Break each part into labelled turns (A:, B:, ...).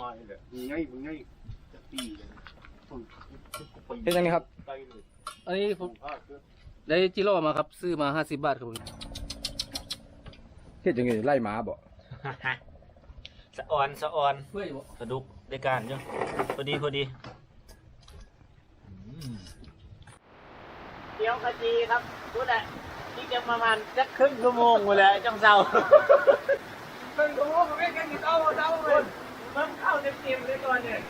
A: มาเลยมีไงมีไงจะตีเลย
B: เป็นยังไงครับ
A: ไปเลย
B: อันนี้ผม
A: พลาดเพื่อ
B: ได้จิโร่มาครับ ซื้อมาห้าสิบบาทครับผม
C: เฮ็ดยังไงไล่หมาบ่
D: สะออนสะออน
B: เพื่ออยู่
D: กระดุกได้การจ้ะพอดีพอดีเดี๋ยวกะจีครับพูดแหละนี่จะประมาณสักครึ่งชั่วโมงเลยจังเศร้า
B: ครึ่งชั่วโมงไม่กันกี่เต้าเต้าเลย
D: เพิ่มเข้าเต็มๆเลยตอนเนี่ย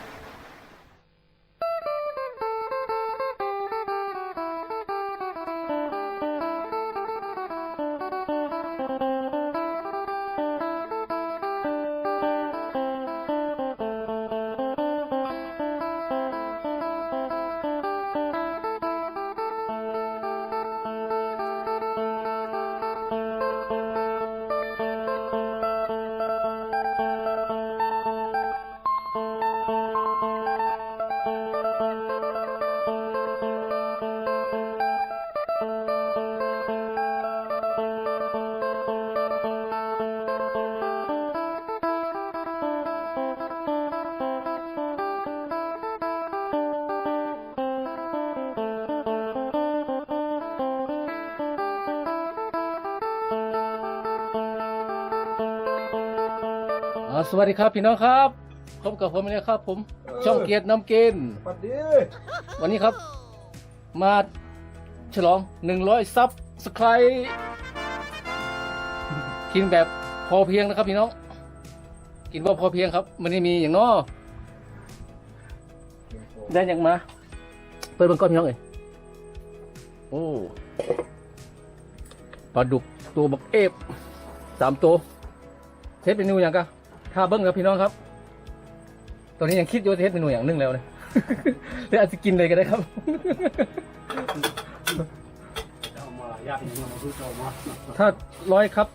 B: อ่าสวัสดีครับพี่น้องครับพบกับผมเลยครับ ผมช่องเกียรติน้ำกิน
C: ปัดดี
B: วันนี้ครับ มาฉลองหนึ่งร้อยซับสไครกินแบบพอเพียงนะครับพี่น้อง กินว่าพอเพียงครับมันไม่มีอย่างนอได้อย่างมา เปิดเบังก้อนพี่น้องเอ้ยโอ้ปลาดุกตัวบักเอฟสามตัวเทสเมนูอย่างกะ ถ้าเบิ้งครับพี่น้องครับ ตอนนี้ยังคิดอยู่ว่าเทสเมนูอย่างนึงแล้วนะเดี๋ยวอาจจะกินเลยก็ได้ครับถ้าร้อยครับ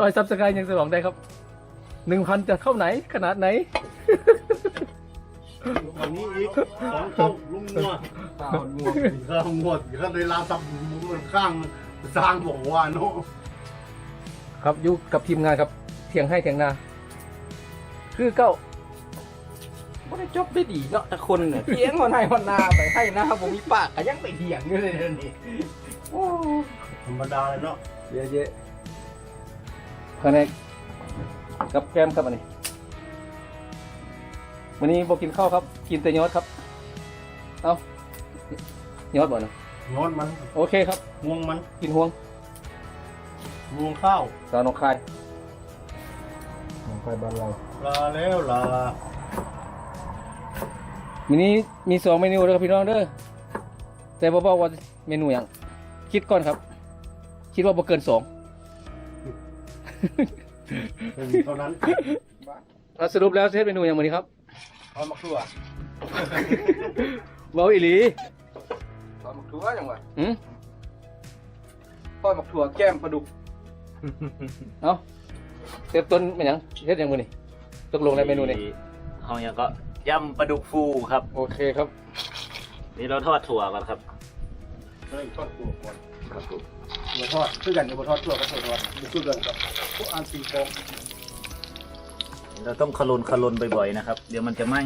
B: ร้อยซับสไครต์ยังสลองได้ครับหนึ่งพันจะเข้าไหนขนาดไหน
A: วันนี้อีกสองเท่าลุงงัว
C: ตาหดงวง
A: ข้าวงวดข้าได้ลาซับมันข้างสร้างบอกว่าเนาะ
B: ครับอยู่กับทีมงานครับเถียงให้เถียงนา คือเก้า
C: บ่ได้จบได้ดีเนาะแต่คนเนี่ยเถียงวันให้วันนาไปให้หน้าบ่มีปากก็ยังไปเถียงอยู่เลยเดี๋ยวนี้โอ้
A: ธรรมดาเลยเนาะ
C: เยอะแยะ
B: ภายในกับแกมครับอันนี้วันนี้บอกกินข้าวครับ กินแต่ยอดครับ เอายอดบ่นะ
A: นอนมัน
B: โอเคครับ
A: ง่วงมัน
B: กินห่วง
A: ง่วงข้าว
B: สาวหนองคาย
C: ของใครบ้านเรา
A: ลาแล้วลา
B: มินี้มีสองเมนูเด้อครับพี่น้องเด้อแต่บ่บอกว่าเมนูอย่างคิดก่อนครับ คิดว่าบ่เกินสอง
A: เป็นเท่านั้น
B: เอาสรุปแล้วเซตเมนูอย่างวันนี้ครับ
C: เอามาครัว
B: เบาอีหลี
C: เอามาครัวจังหวะ
B: หืม
C: ทอดมาครัวแก้มปลาดุก
B: เอาเซตต้นเป็นหยังเซตอย่างมือนี่ ตกลงในเมนูนี้
D: เอาอย่างก็ยำปลาดุกฟูครับ
B: โอเคครับ
D: นี่เราทอดถั่วก่อนครับ
A: เฮ้ยทอดตัวก่อน
D: ครับผม
A: ตัวทอดคือกันอยู่บนทอดตัวก็ตัวทอดมันคือกันครับพวกอันซีฟอง
D: เราต้องคลนคลนบ่อยๆนะครับ เดี๋ยวมันจะไหม้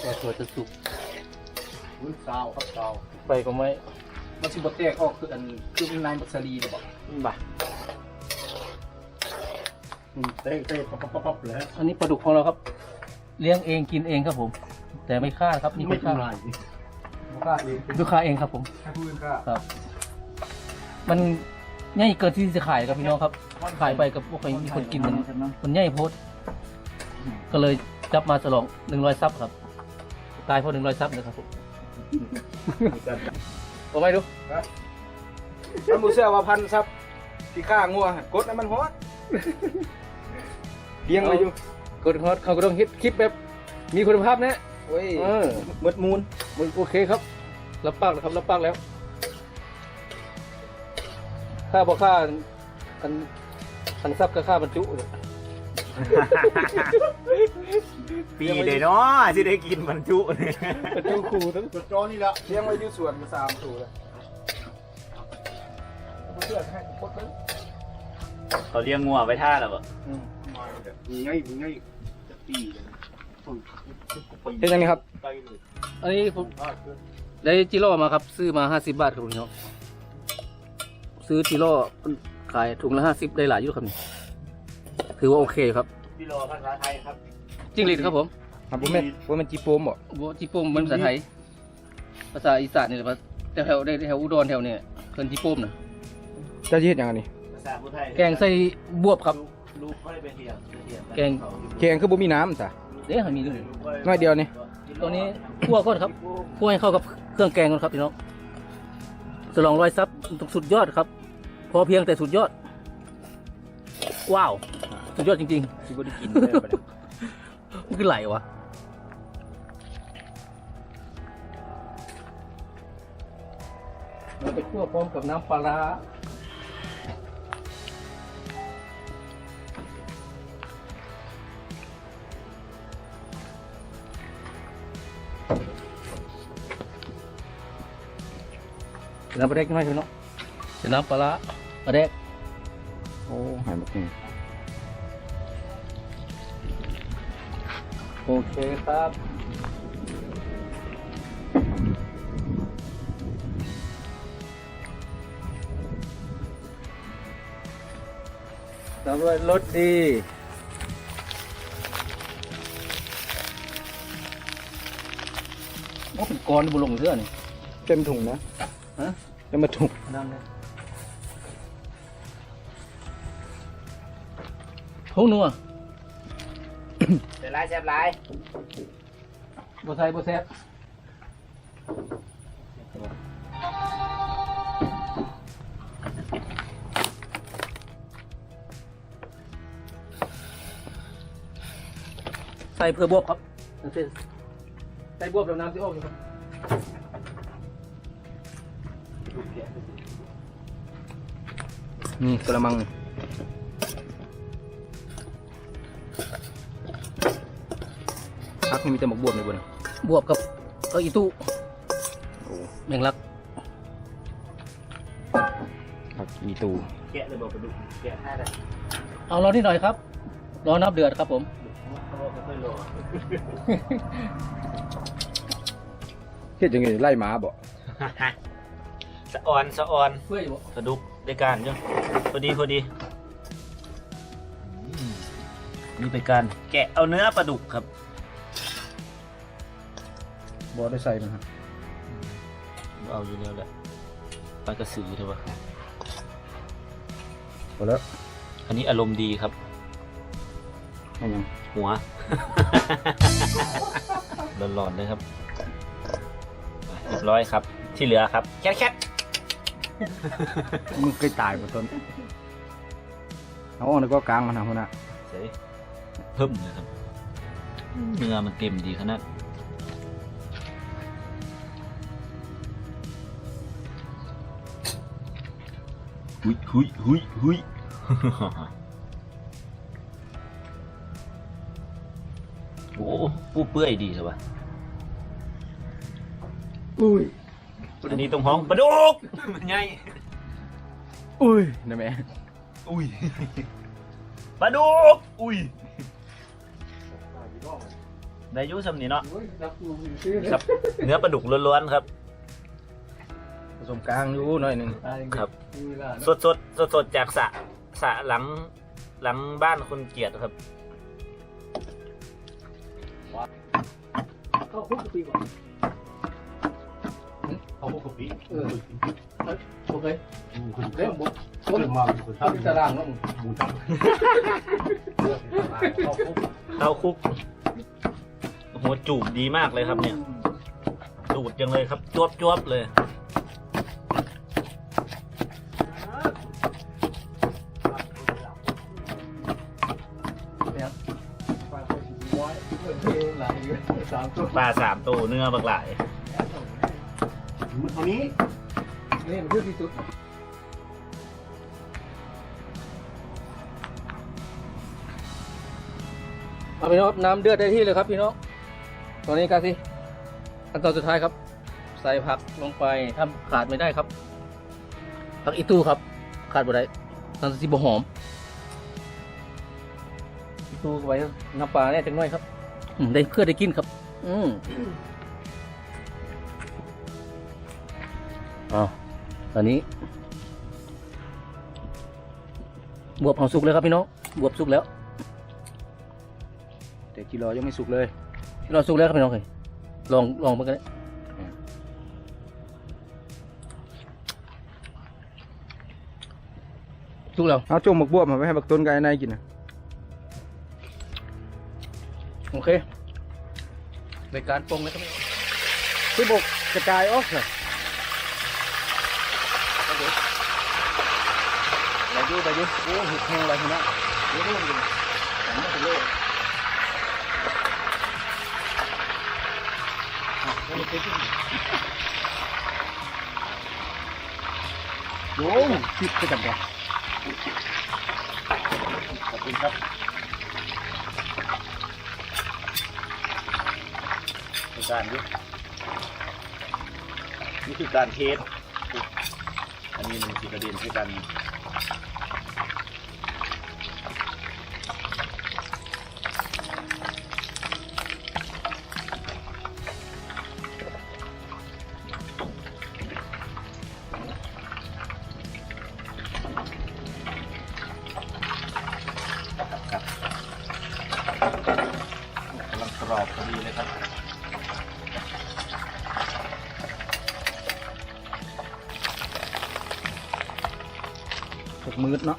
B: แต่ถั่วจะสุก
A: มือซาวครับซาว
B: ไปก็ไม่
C: มันสิบ่แตกออกคืออันคือเป็นนายบักสลีเด้อบ่
D: บ่ะ
A: อืม เต้เต้ปั๊บปั๊บปั๊บปั๊บเลย
B: อันนี้ปลาดุกของเราครับ เลี้ยงเองกินเองครับผม แต่ไม่ฆ่าครับนี่
A: ไม่
B: ไม่ฆ่า
A: ทำลาย
C: บ่กล้าเอง
B: ลูกค้าเองครับผม
C: ให้ผู้อื่นกล้า
B: ครับ มันง่ายเกินที่จะขายครับพี่น้องครับขายไปกับพวกใครมีคนกินมันมันง่ายโพดก็เลยจับมาฉลองหนึ่งร้อยซับครับ ตายเพราะหนึ่งร้อยซับนะครับผมผมไม่ดู
C: มันบ่เชื่อว่าพันซับที่ฆ่างัวกดให้มันฮอด เลี้ยงไว้อยู่
B: กดฮอตเขาก็ต้องฮิตคลิปแบบมีคุณภาพนะ
C: โอ้ย
B: เออ
C: เบิดมูล
B: มันโอเคครับ รับปากแล้วครับ รับปากแล้ว ค่าบอกค่าอันอันซับกับค่าบรรจุเนี่ย
D: ปีเลยเนาะที่ได้กินบรรจุเนี่ย
B: บรรจุครูทั้ง
A: ตัวจอนี่ละ
C: เลี้ยงไว้อยู่สวนสามตัวเลยบ่เชื่อให้กดเบิ่ง
D: เขาเลี้ยงงัวไปท่าแล้วบ่
A: มาเลยมีไงมีไง
D: ปีเลย
C: เป็นยังไงครับ
D: ไปเลย
B: อันนี้ผมได้จิโร่มาครับซื้อมาห้าสิบบาทครับพี่น้องซื้อจิโร่ขายถุงละห้าสิบได้หลายอยู่ครับนี่ถือว่าโอเคครับ
D: พี่รอภาษาไทยครับ
B: จิ้งหรีดครับผม
C: ครับผมแม่นผมเป็นจีโปมบ่
B: บัวจิโป้มเป็นภาษาไทย ภาษาอีสานนี่แหละแถวแถวแถวอุดรแถวเนี่ยเพิ่นจิโป้มนะ
C: เจ้าจีเฮ็ดหยังอันนี้
D: ภาษาพูดไทย
B: แกงใส่บวบครับ
D: ลูกเขาได้ไปเที่ยวไปเที่ยว
B: แกง
C: แกงคือบ่มีน้ำจ้ะ
B: เดี๋ยวมีด้วย
C: น้อยเดียวนี่
B: ตัวนี้คั่วก่อนครับคั่วให้เข้ากับเครื่องแกงก่อนครับพี่น้องสลองร้อยซับสุดยอดครับ พอเพียงแต่สุดยอด ว้าว สุดยอดจริง
C: สิบ่ได้กินเลยบัดนี้
B: ๆมันคือไหลวะมันไปคั่วพร้อมกับน้ำปลาร้า น้ำปลาแดกใช่ไหมพี่น้องเป็นน้ำปลาร้าปลาแดก
C: โอ้หายหมดนี่
B: โอเคครับตำรวจรถดีว่าเป็นกรบุลงเสื้อนี่
C: เต็มถุงนะ
B: ฮะ
C: เต็มมาถุง
B: น้ำเลยทงนัว
D: เป็นไรแซ่บไร
B: บ่ใส่บ่แซ่บใส่เพื่อบวบครับนั่นสิใส่บวบเดี๋ยวน้ำจะออกอยู่ครับ
C: นี่กระมังนี่พักนี่มีแต่หมกบวบเลยบ่เนี่ย
B: บวบกับก็อีตู้
C: โอ้
B: แมงลัก
C: ผักอีตู
D: แกะเลยบอกกระดูกแกะให้เลย
B: เอารอที่หน่อยครับ รอนับเดือดครับผม
D: เขาบอกไม่ค่อยรอ
C: เฮ็ดจังไงไล่หมาบ่
D: สะออน สะออน
B: เพื่ออยู่
D: กระดูก ได้การเนาะพอดีพอดีอืมนี่เป็นการแกะเอาเนื้อปลาดุกครับ
C: บ่ได้ใส่มันฮะ
D: เอาอยู่แล้วแหละปลากระสือใช่ปะ
C: พอแล้ว
D: อันนี้อารมณ์ดีครับ
C: เอายัง
D: หัวร้อนๆเลยครับเรียบร้อยครับ ที่เหลือครับ แคทแคท
C: มึงเคยตายบ่ต้นเอาออกแล้วก็กลางมันนะคนน่ะ
D: เสยเพิ่มเลยครับเนื้อมันเต็มดีขนาดหุยหุยหุยหุยโอ้ปูเปื่อยดีใช่ปะ
C: อุ้ย
D: อันนี้ตรงห้องปลาดุกมันใหญ่
C: อุ้ยนะแม่
D: อุ้ยปลาดุกอุ้ยได้อยุสำนี้เนาะครับเนื้อปลาดุกล้วนๆครับ
C: ผสมกลางอยู่หน่อยหนึง
D: ครับ สดสดสดสดๆจากสระสระหลังหลังบ้านคนเกียรติครับ
B: เข้าคุกกะปิก่อน
A: เขาบอกกับพี่
B: เออโอเค
A: คุณ
B: เริ่มบุก
A: เริ่มมาคุณ
B: ทำตารางแล้วมึง
A: บูตัง
D: เข้าคุกหัวจูบดีมากเลยครับเนี่ยดูดจังเลยครับจวบจวบๆเลย
B: สามตัว
D: ปลาสามตัวเนื้อบักหลาย
A: มันเท่านี้
B: นี่มันคือที่สุดเอาพี่น้องครับน้ำเดือดได้ที่เลยครับพี่น้องตอนนี้กันสิขั้นตอนสุดท้ายครับ ใส่ผักลงไปทำขาดไม่ได้ครับ ผักอีตู้ครับ ขาดไม่ได้นั่นสิบหอมสู้ไว้น้ำปลาเนี่ยจังน้อยครับอืมได้เพื่อได้กินครับ อืม อ๋อตอนนี้ บวบของสุกแล้วครับพี่น้อง บวบสุกแล้ว
C: แต่กิโลยังไม่สุกเลย
B: เราสุกแล้วครับพี่น้องเลยลองลองมันกันเลยสุกแล้ว
C: เอาจุ่มหมกบวบมาไว้ให้บักต้นกับไอ้นายกินนะ
B: โอเคในการปรุงนะครับพี่น้อง
C: คือบกกระจายออกเลยไป ดูไปดูโอ้ห็ดแห้งอะไรพี่น้องเดี๋ยวดูดูผมไม่เป็นโรคโอ้คิดไปจับกัน
A: ขอบคุณครับในการนี้นี่คือการเทสอันนี้มันคือกระเด็นคือกันก รอบพอดีเลยครับ
C: ตกมืดเนาะ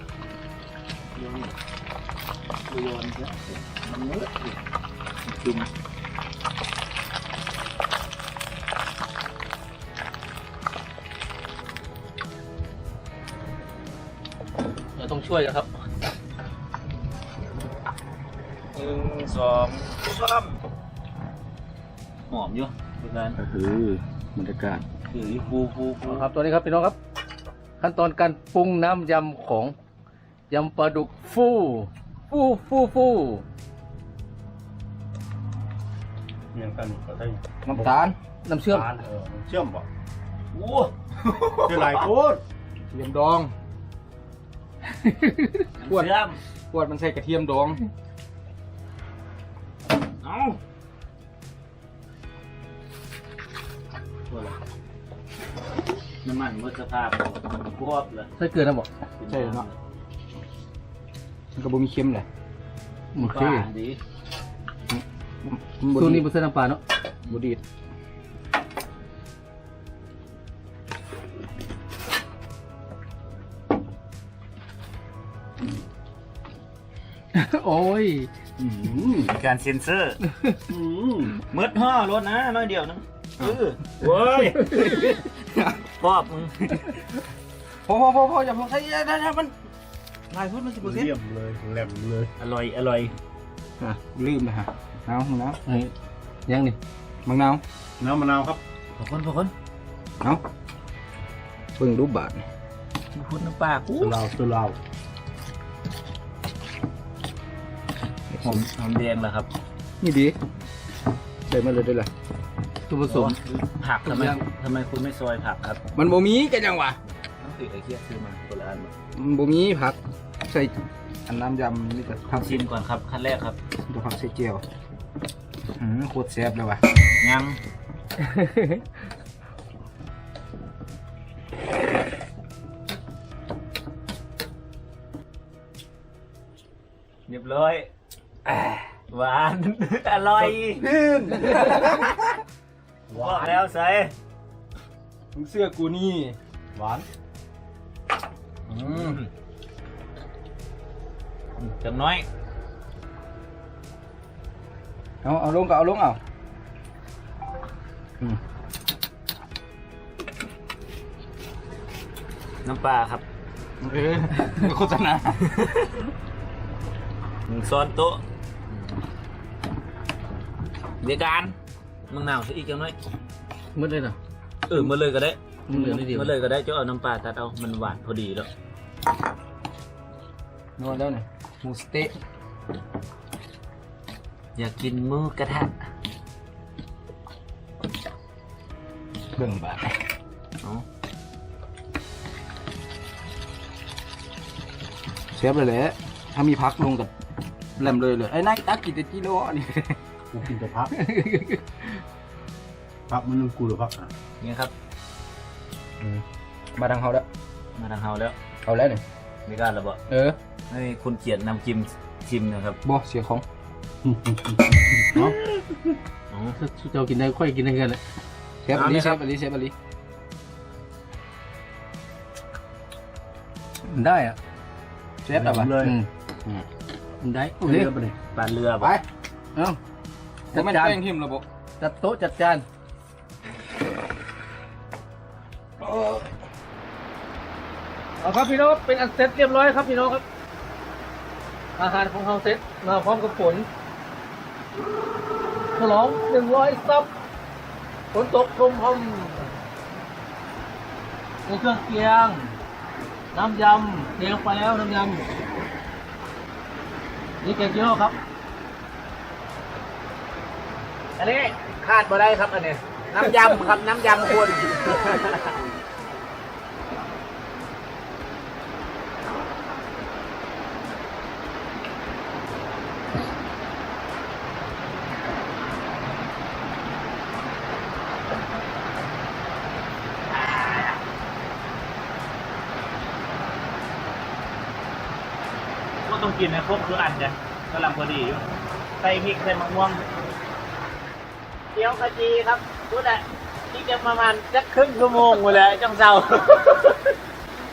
B: เราต้องช่วยกันครับ
D: หนึ่งสองสามหอมอยู่เป็น การ
C: ก็คือบรรยากาศ
D: คือฟูฟูฟู
B: ครับตัวนี้ครับพี่น้องครับ ขั้นตอนการปรุงน้ำยำของยำปลาดุกฟูฟูฟูฟู
A: เมียงกันก็ได้
C: น้ำตาล
B: น้ำเชื่อม
A: ทานเออเชื่อมบ่
D: โอ้
A: คือหลายโคตร
C: กระเทียมดองขวด
D: เชื่อม
C: ขวดมันใส่กระเทียมดอง
D: เอ้า น้ำมันหมดสภาพควบเลย
B: ใส่เกลือนะบอก
C: ใช่เนาะมันก็บ่มีเค็มเลย
B: โอเค
D: ป้าดี
C: มันบ่
B: ส่วนนี้
C: ดี
B: บุษน้ำปลาเนาะ
C: บ่ดีด
B: โอ้ย
A: อืม
D: มีการเซ็นเซอร์
A: อืม
D: มืดห่อรถนะน้อยเดียวนึง เออเว้ยครอบมึง
C: พอพอพอพออย่าพอใส่ได้ได้มันลายพุทธมันสิบเปอร์เซ็นต์
A: เลี่ยมเลยแหลมเลย
D: อร่อยอร่อย
C: อะลืมนะฮะเอามะนาว
B: เฮ้ยยังนี่
C: มะนาว
A: น้ำมะนาวครับ
D: ขอบคุณขอบคุณ
C: เอาเบิ่งรูปบาท
D: พูดน้ำปลากู
A: สุเหราสุเหรา
D: หอมหอมแดงเหรอครับ
C: นี่ดีได้มาเลยได้เลย
B: ส่วนผสม
D: ผักทำไม
B: ทุกอย่าง
D: ทำไมคุณไม่ซอยผักครับ
C: มันบ่มีกันยังวะ
D: ต้องติดไอ้เคียซื้อมาคนละอันมา
C: มันบ่มีผักใส่อันน้ำยำนี่แต่ผัก
D: ชิมก่อนครับขั้นแรกครับ
C: ตัวผักใส่เจียวอืมโคตรแซ่บเลยว่ะ
D: ยังเรียบร้อยอ่าหวาน อร่อย บอกแล้วใส่
C: มึงเสื้อกูนี่
A: หวาน
C: อืม
D: จังน้อย
C: เอาเอาลงก็เอาลงเอาอืม
D: น้ำปลาครับ
C: เออโฆษณา
D: หนึ่งซ้อนโต๊ะเดียวกัน มึงหนาวซะอีกจังน้อย
B: มืดเลยนะ
D: เออมาเลยก็ได้
B: มันเหลือนิดเดียว
D: มาเลยก็ได้เจ้าเอาน้ำปลาตัดเอามันหวานพอดีแล้ว
C: นอนแล้วเนี่ยหมูสเต๊ะ
D: อยากกินหมูกระทะ
C: เบิ่งบาท
D: เอา
C: แซ่บเลยแหละถ้ามีพักลงกับแหลมเลยเลยไอ้นายตักกินแต่กิโลนี่
A: กูกินแต่พัก พักมันนึงกูหรือพักอะ
D: นี่ครับ
C: มาทางเขาแล้ว
D: มาทางเฮาแล้ว
C: เอาแล้วนี่
D: ไม่กล้าแล้วบ่
C: เออ
D: ให้คุณเกียรตินำกิมชิมนะครับ
C: บ่เสียของ
A: เนาะ
D: อ๋อ
B: ถ้าเจ้ากินได้ค่อยกินได้กันแหละ
C: เชฟอลีเชฟอลีเชฟอลี
B: มันได้อะ
C: เชฟอะไร
A: เลย
B: อืมมันได้โอ
A: เรี
B: เค
A: ยกไปเลย
D: ปลาเรือ
C: ไป
D: บ่
B: เอ้า
C: แต่ไม่ได้แป้งหิมระบบ
B: จัดโต๊ะจัดจานเอาครับพี่น้องเป็นอันเสร็จเรียบร้อยครับพี่น้องครับ อาหารของเราเสร็จมาพร้อมกับฝนฉลองหนึ่งร้อยซับฝนตกพรมพรมในเครื่องเคียง น้ำยำเตรียงไปแล้วน้ำยำนี่แกงเกี๊ยวครับ
D: อันนี้ขาดบ่ได้ครับอันนี้น้ำยำครับน้ำยำคุณก็ต้องกินนะพวกคืออันจะกำลังพอดีอยู่ใส่พริกใส่มะม่วง เกี๊ยวขจีครับพูดอะที่จะประมาณสักครึ่งชั่วโมงหมดเลยจังเศร้า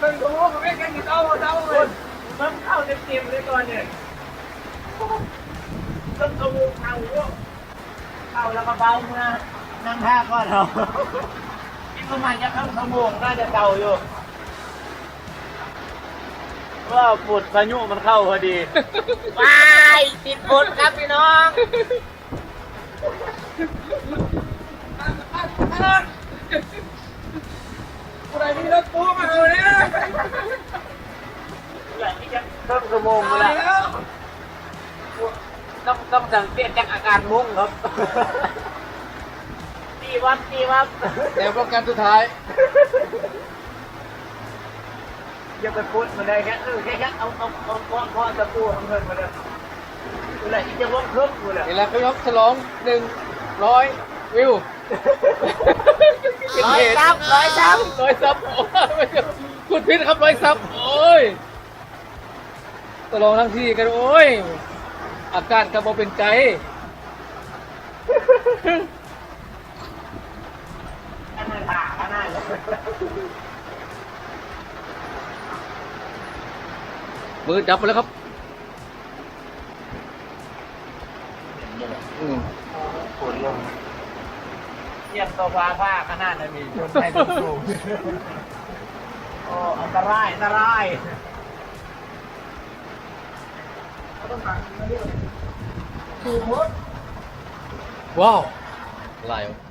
C: ครึ่งชั่วโมงก็ไม่กันกินเอาเอาเล
D: คุ
C: ย
D: ณมันเข้าเต็มๆเลยก่อนเนี่ยครึ่งชั่วโมงเอาเยอะเข้าแล้วก็เบาเมื่อนั่งท่าก่อนเราอีกประมาณจะครึ่งชั่วโมงน่าจะเก่าอยู่ว่าปุดพายุมันเข้าพอดีว้ายติดฝนครับพี่น้อง
C: อะไรมีรถตู้มาเอาเนี่ย
D: หลังที่จะเพิ่มชั่วโมงมาแล้ว ต้องต้องสังเกตจากอาการมุ่งครับตีวับตีวับ
B: แต่โปรแกรมสุดท้าย
D: อย่าไปพูดมาได้แค่เออแค่แค่เอาเอาเอาก้อนก้อนตะปูของเงินมาเลยอะไรที่จะว่องเครื่องกูแหละ
B: นี่แหละพี่น้องฉลองหนึ่งร้อยวิว
D: ร้อยซับร้อยซับ
B: ร้อยซับโอ้ยพูดผิดครับร้อยซับโอ้ยฉลองทั้งที่กันโอ้ย อาการกระบอกเป็นใจ
D: อันนั้นผ่าขนาดเลย
B: มือจับไปแล้วครับอืม
D: ฝนลงเทียบ ตัวฟ้าผ้าขนาดนั้นมีชนไทยสูงโอ้อันตรายอันตราย
B: ว้าวลายวะ